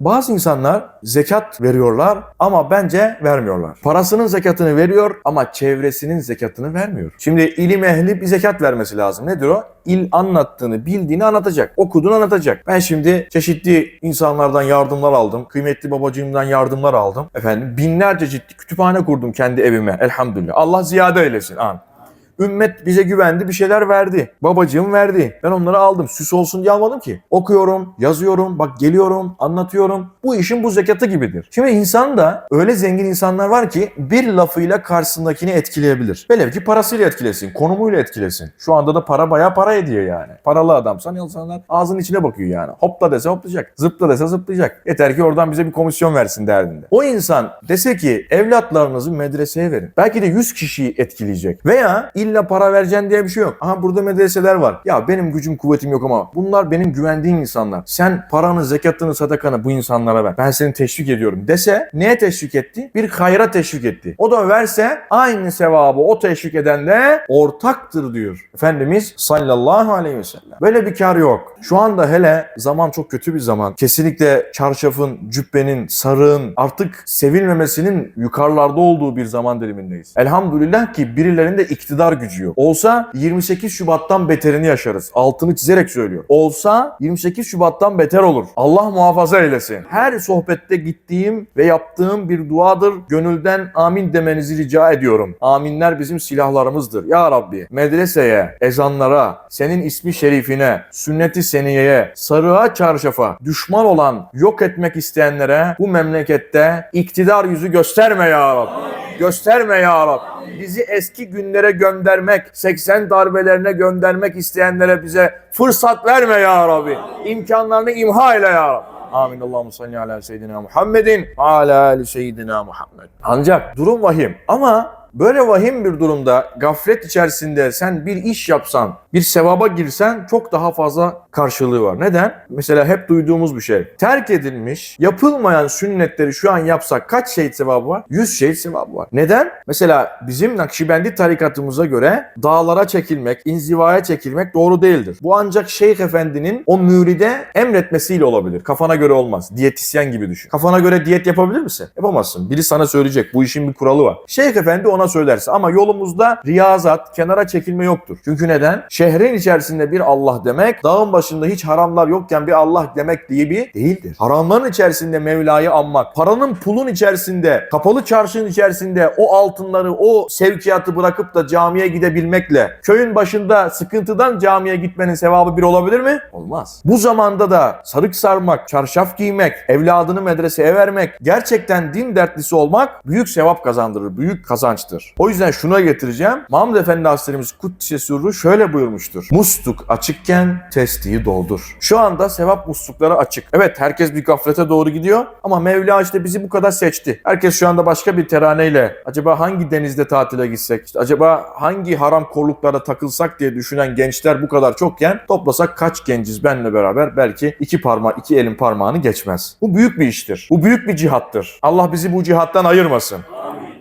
Bazı insanlar zekat veriyorlar ama bence vermiyorlar. Parasının zekatını veriyor ama çevresinin zekatını vermiyor. Şimdi ilim ehli bir zekat vermesi lazım. Nedir o? İl anlattığını, bildiğini anlatacak. Okuduğunu anlatacak. Ben şimdi çeşitli insanlardan yardımlar aldım. Kıymetli babacığımdan yardımlar aldım. Efendim binlerce ciddi kütüphane kurdum kendi evime. Elhamdülillah. Allah ziyade eylesin. Amin. Ümmet bize güvendi, bir şeyler verdi. Babacığım verdi. Ben onları aldım. Süs olsun diye almadım ki. Okuyorum, yazıyorum, bak geliyorum, anlatıyorum. Bu işin bu zekatı gibidir. Şimdi insan da öyle zengin insanlar var ki bir lafıyla karşısındakini etkileyebilir. Velev ki parasıyla etkilesin, konumuyla etkilesin. Şu anda da para bayağı para ediyor yani. Paralı adamsan insanlar ağzının içine bakıyor yani. Hopla dese hoplayacak, zıpla dese zıplayacak. Yeter ki oradan bize bir komisyon versin derdinde. O insan dese ki evlatlarınızı medreseye verin. Belki de 100 kişiyi etkileyecek. Veya illa para vereceksin diye bir şey yok. Aha burada medreseler var. Ya benim gücüm kuvvetim yok ama bunlar benim güvendiğim insanlar. Sen paranı, zekatını, sadakanı bu insanlara ver. Ben seni teşvik ediyorum dese neye teşvik etti? Bir hayra teşvik etti. O da verse aynı sevabı o teşvik eden de ortaktır diyor. Efendimiz sallallahu aleyhi ve sellem. Böyle bir kar yok. Şu anda hele zaman çok kötü bir zaman. Kesinlikle çarşafın, cübbenin, sarığın artık sevilmemesinin yukarılarda olduğu bir zaman dilimindeyiz. Elhamdülillah ki birilerinde iktidar gücü yok. Olsa 28 Şubat'tan beterini yaşarız. Altını çizerek söylüyor. Olsa 28 Şubat'tan beter olur. Allah muhafaza eylesin. Her sohbette gittiğim ve yaptığım bir duadır. Gönülden amin demenizi rica ediyorum. Aminler bizim silahlarımızdır. Ya Rabbi medreseye, ezanlara, senin ismi şerifine, sünnet-i seniyeye, sarığa çarşafa, düşman olan, yok etmek isteyenlere bu memlekette iktidar yüzü gösterme ya Rabbi. Gösterme ya Rabbi. Bizi eski günlere göndermek, 80 darbelerine göndermek isteyenlere bize fırsat verme ya Rabbi. İmkanlarını imha eyle ya Rabbi. Amin. Allahu salli ala seyyidina Muhammedin ala ali seyyidina Muhammed. Ancak durum vahim. Ama böyle vahim bir durumda gaflet içerisinde sen bir iş yapsan, bir sevaba girsen çok daha fazla karşılığı var. Neden? Mesela hep duyduğumuz bir şey. Terk edilmiş, yapılmayan sünnetleri şu an yapsak kaç şehit sevabı var? 100 şehit sevabı var. Neden? Mesela bizim Nakşibendi tarikatımıza göre dağlara çekilmek, inzivaya çekilmek doğru değildir. Bu ancak Şeyh Efendi'nin o müride emretmesiyle olabilir. Kafana göre olmaz. Diyetisyen gibi düşün. Kafana göre diyet yapabilir misin? Yapamazsın. Biri sana söyleyecek. Bu işin bir kuralı var. Şeyh Efendi ona söylerse ama yolumuzda riyazat, kenara çekilme yoktur. Çünkü neden? Şehrin içerisinde bir Allah demek, dağın başında hiç haramlar yokken bir Allah demek diye bir değildir. Haramların içerisinde Mevla'yı anmak, paranın pulun içerisinde, kapalı çarşının içerisinde o altınları, o sevkiyatı bırakıp da camiye gidebilmekle, köyün başında sıkıntıdan camiye gitmenin sevabı bir olabilir mi? Olmaz. Bu zamanda da sarık sarmak, çarşaf giymek, evladını medreseye vermek, gerçekten din dertlisi olmak büyük sevap kazandırır, büyük kazançtır. O yüzden şuna getireceğim. Mahmud Efendi Hazretlerimiz Kuddise Sürru şöyle buyurmuştur. Musluk açıkken testiyi doldur. Şu anda sevap muslukları açık. Evet herkes bir gaflete doğru gidiyor ama Mevla işte bizi bu kadar seçti. Herkes şu anda başka bir teraneyle acaba hangi denizde tatile gitsek, işte acaba hangi haram korluklara takılsak diye düşünen gençler bu kadar çokken toplasak kaç genciz benle beraber belki iki parma iki elin parmağını geçmez. Bu büyük bir iştir. Bu büyük bir cihattır. Allah bizi bu cihattan ayırmasın.